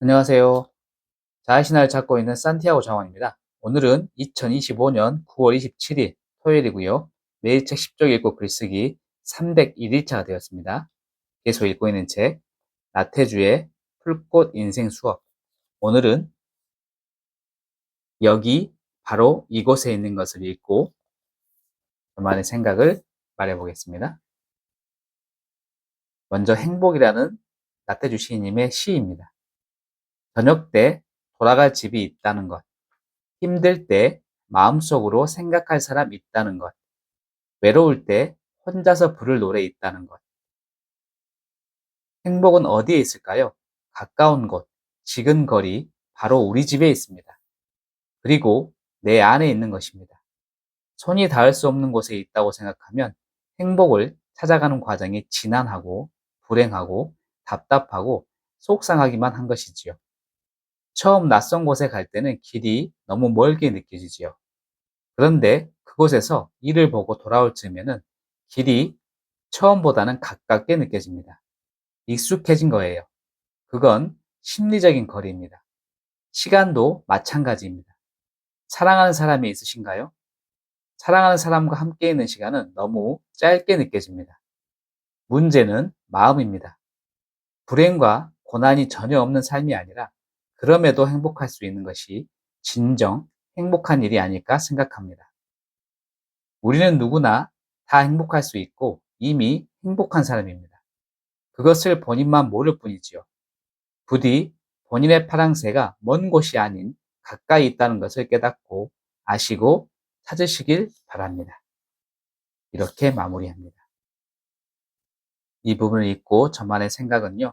안녕하세요. 자아신화를 찾고 있는 산티아고 장원입니다. 오늘은 2025년 9월 27일 토요일이고요. 매일 책 10쪽 읽고 글쓰기 301일차가 되었습니다. 계속 읽고 있는 책 나태주의 풀꽃 인생 수업 오늘은 여기 바로 이곳에 있는 것을 읽고 저만의 생각을 말해보겠습니다. 먼저 행복이라는 나태주 시인님의 시입니다. 저녁 때 돌아갈 집이 있다는 것, 힘들 때 마음속으로 생각할 사람 있다는 것, 외로울 때 혼자서 부를 노래 있다는 것. 행복은 어디에 있을까요? 가까운 곳, 지근 거리, 바로 우리 집에 있습니다. 그리고 내 안에 있는 것입니다. 손이 닿을 수 없는 곳에 있다고 생각하면 행복을 찾아가는 과정이 지난하고 불행하고 답답하고 속상하기만 한 것이지요. 처음 낯선 곳에 갈 때는 길이 너무 멀게 느껴지지요. 그런데 그곳에서 일을 보고 돌아올 즈음에는 길이 처음보다는 가깝게 느껴집니다. 익숙해진 거예요. 그건 심리적인 거리입니다. 시간도 마찬가지입니다. 사랑하는 사람이 있으신가요? 사랑하는 사람과 함께 있는 시간은 너무 짧게 느껴집니다. 문제는 마음입니다. 불행과 고난이 전혀 없는 삶이 아니라 그럼에도 행복할 수 있는 것이 진정 행복한 일이 아닐까 생각합니다. 우리는 누구나 다 행복할 수 있고 이미 행복한 사람입니다. 그것을 본인만 모를 뿐이지요. 부디 본인의 파랑새가 먼 곳이 아닌 가까이 있다는 것을 깨닫고 아시고 찾으시길 바랍니다. 이렇게 마무리합니다. 이 부분을 읽고 저만의 생각은요.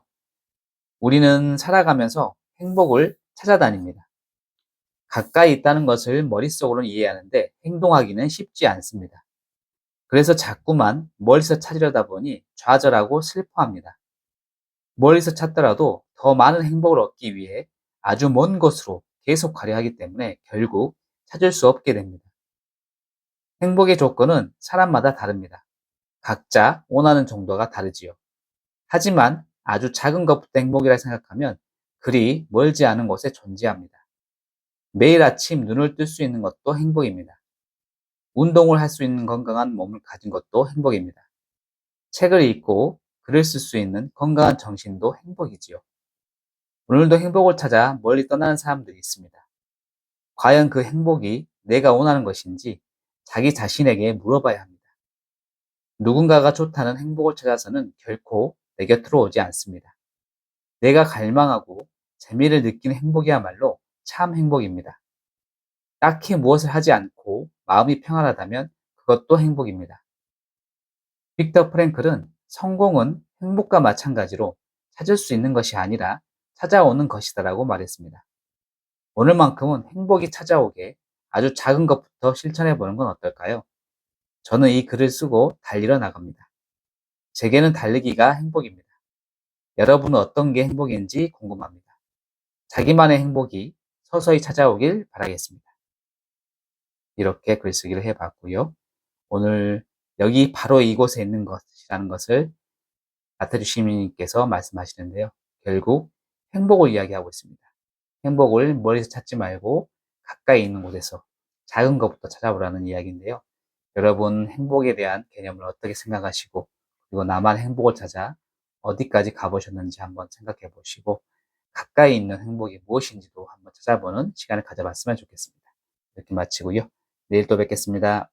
우리는 살아가면서 행복을 찾아다닙니다. 가까이 있다는 것을 머릿속으로는 이해하는데 행동하기는 쉽지 않습니다. 그래서 자꾸만 멀리서 찾으려다 보니 좌절하고 슬퍼합니다. 멀리서 찾더라도 더 많은 행복을 얻기 위해 아주 먼 곳으로 계속 가려 하기 때문에 결국 찾을 수 없게 됩니다. 행복의 조건은 사람마다 다릅니다. 각자 원하는 정도가 다르지요. 하지만 아주 작은 것부터 행복이라 생각하면 그리 멀지 않은 곳에 존재합니다. 매일 아침 눈을 뜰 수 있는 것도 행복입니다. 운동을 할 수 있는 건강한 몸을 가진 것도 행복입니다. 책을 읽고 글을 쓸 수 있는 건강한 정신도 행복이지요. 오늘도 행복을 찾아 멀리 떠나는 사람들이 있습니다. 과연 그 행복이 내가 원하는 것인지 자기 자신에게 물어봐야 합니다. 누군가가 좋다는 행복을 찾아서는 결코 내 곁으로 오지 않습니다. 내가 갈망하고 재미를 느끼는 행복이야말로 참 행복입니다. 딱히 무엇을 하지 않고 마음이 평안하다면 그것도 행복입니다. 빅터 프랭클은 성공은 행복과 마찬가지로 찾을 수 있는 것이 아니라 찾아오는 것이다라고 말했습니다. 오늘만큼은 행복이 찾아오게 아주 작은 것부터 실천해 보는 건 어떨까요? 저는 이 글을 쓰고 달리러 나갑니다. 제게는 달리기가 행복입니다. 여러분은 어떤 게 행복인지 궁금합니다. 자기만의 행복이 서서히 찾아오길 바라겠습니다. 이렇게 글쓰기를 해봤고요. 오늘 여기 바로 이곳에 있는 것이라는 것을 나태주 시민님께서 말씀하시는데요. 결국 행복을 이야기하고 있습니다. 행복을 머리에서 찾지 말고 가까이 있는 곳에서 작은 것부터 찾아보라는 이야기인데요. 여러분 행복에 대한 개념을 어떻게 생각하시고 그리고 나만 행복을 찾아 어디까지 가보셨는지 한번 생각해 보시고 가까이 있는 행복이 무엇인지도 한번 찾아보는 시간을 가져봤으면 좋겠습니다. 이렇게 마치고요. 내일 또 뵙겠습니다.